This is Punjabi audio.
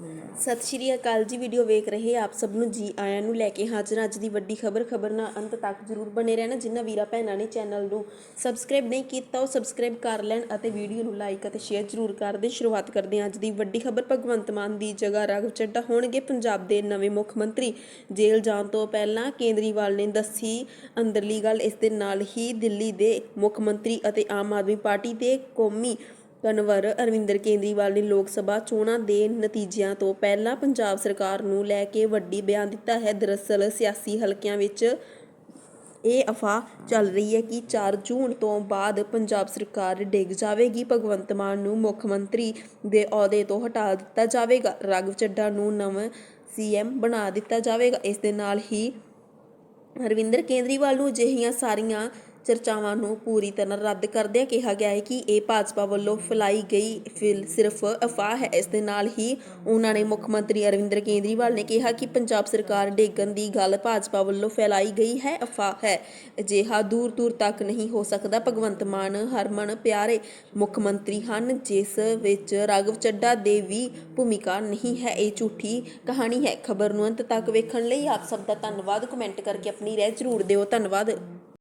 ਸਤਿ ਸ਼੍ਰੀ ਅਕਾਲ ਜੀ ਵੀਡੀਓ ਵੇਖ ਰਹੇ ਆਪ ਸਭ ਨੂੰ ਜੀ ਆਇਆਂ ਨੂੰ ਲੈ ਕੇ ਹਾਜ਼ਰ ਅੱਜ ਦੀ ਵੱਡੀ ਖਬਰ ਖਬਰ ਨਾਲ ਅੰਤ ਤੱਕ ਜਰੂਰ ਬਣੇ ਰਹਿਣਾ। ਜਿਨ੍ਹਾਂ ਵੀਰਾ ਭੈਣਾਂ ਨੇ ਚੈਨਲ ਨੂੰ ਸਬਸਕ੍ਰਾਈਬ ਨਹੀਂ ਕੀਤਾ, ਉਹ ਸਬਸਕ੍ਰਾਈਬ ਕਰ ਲੈਣ ਅਤੇ ਵੀਡੀਓ ਨੂੰ ਲਾਈਕ ਅਤੇ ਸ਼ੇਅਰ ਜਰੂਰ ਕਰ ਦੇ ਸ਼ੁਰੂਆਤ ਕਰਦੇ ਹਾਂ ਅੱਜ ਦੀ ਵੱਡੀ ਖਬਰ। ਭਗਵੰਤ ਮਾਨ ਦੀ ਜਗ੍ਹਾ ਰਾਘਵ ਚੱਡਾ ਹੋਣਗੇ। ਪੰਜਾਬ ਦੇ ਨਵੇਂ ਮੁੱਖ ਮੰਤਰੀ ਜੇਲ੍ਹ ਜਾਣ ਤੋਂ ਪਹਿਲਾਂ ਕੇਂਦਰੀਵਾਲ ਨੇ ਦੱਸੀ, ਅੰਦਰਲੀ ਗੱਲ ਇਸ ਦੇ ਨਾਲ ਹੀ ਦਿੱਲੀ ਦੇ ਮੁੱਖ ਮੰਤਰੀ ਅਤੇ ਆਮ ਆਦਮੀ ਪਾਰਟੀ ਦੇ ਕੌਮੀ ਕਨਵਰ ਅਰਵਿੰਦਰ ਕੇਂਦਰੀਵਾਲ ਨੇ ਲੋਕ ਸਭਾ ਚੋਣਾਂ ਦੇ ਨਤੀਜਿਆਂ ਤੋਂ ਪਹਿਲਾਂ ਪੰਜਾਬ ਸਰਕਾਰ ਨੂੰ ਲੈ ਕੇ ਵੱਡੀ ਬਿਆਨ ਦਿੱਤਾ ਹੈ। ਦਰਅਸਲ ਸਿਆਸੀ ਹਲਕਿਆਂ ਵਿੱਚ ਇਹ ਅਫਵਾਹ ਚੱਲ ਰਹੀ ਹੈ ਕਿ 4 ਜੂਨ ਤੋਂ ਬਾਅਦ ਪੰਜਾਬ ਸਰਕਾਰ ਡਿੱਗ ਜਾਵੇਗੀ। ਭਗਵੰਤ ਮਾਨ ਨੂੰ ਮੁੱਖ ਮੰਤਰੀ ਦੇ ਅਹੁਦੇ ਤੋਂ ਹਟਾ ਦਿੱਤਾ ਜਾਵੇਗਾ। ਰਾਘਵ ਚੱਡਾ ਨੂੰ ਨਵਾਂ ਸੀਐਮ ਬਣਾ ਦਿੱਤਾ ਜਾਵੇਗਾ। ਇਸ ਦੇ ਨਾਲ ਹੀ ਹਰਵਿੰਦਰ ਕੇਂਦਰੀਵਾਲ ਨੂੰ ਅਜਿਹੀਆਂ ਸਾਰੀਆਂ ਚਰਚਾਵਾਂ ਨੂੰ ਪੂਰੀ ਤਰ੍ਹਾਂ ਰੱਦ ਕਰਦਿਆਂ ਕਿਹਾ ਗਿਆ ਹੈ ਕਿ ਇਹ ਭਾਜਪਾ ਵੱਲੋਂ ਫੈਲਾਈ ਗਈ ਫਿਲ ਸਿਰਫ ਅਫਵਾਹ ਹੈ। ਇਸ ਦੇ ਨਾਲ ਹੀ ਉਹਨਾਂ ਨੇ ਮੁੱਖ ਮੰਤਰੀ ਅਰਵਿੰਦਰ ਕੇਂਦਰੀਵਾਲ ਨੇ ਕਿਹਾ ਕਿ ਪੰਜਾਬ ਸਰਕਾਰ ਡੇਗਣ ਦੀ ਗੱਲ ਭਾਜਪਾ ਵੱਲੋਂ ਫੈਲਾਈ ਗਈ ਹੈ, ਅਫਵਾਹ ਹੈ। ਅਜਿਹਾ ਦੂਰ ਦੂਰ ਤੱਕ ਨਹੀਂ ਹੋ ਸਕਦਾ, ਭਗਵੰਤ ਮਾਨ, ਹਰਮਨ ਪਿਆਰੇ ਮੁੱਖ ਮੰਤਰੀ ਹਨ, ਜਿਸ ਵਿੱਚ ਰਾਘਵ ਚੱਡਾ ਦੇ ਵੀ ਭੂਮਿਕਾ ਨਹੀਂ ਹੈ। ਇਹ ਝੂਠੀ ਕਹਾਣੀ ਹੈ। ਖਬਰ ਨੂੰ ਅੰਤ ਤੱਕ ਵੇਖਣ ਲਈ ਆਪ ਸਭ ਦਾ ਧੰਨਵਾਦ। ਕਮੈਂਟ ਕਰਕੇ ਆਪਣੀ ਰਾਏ ਜ਼ਰੂਰ ਦਿਓ। ਧੰਨਵਾਦ।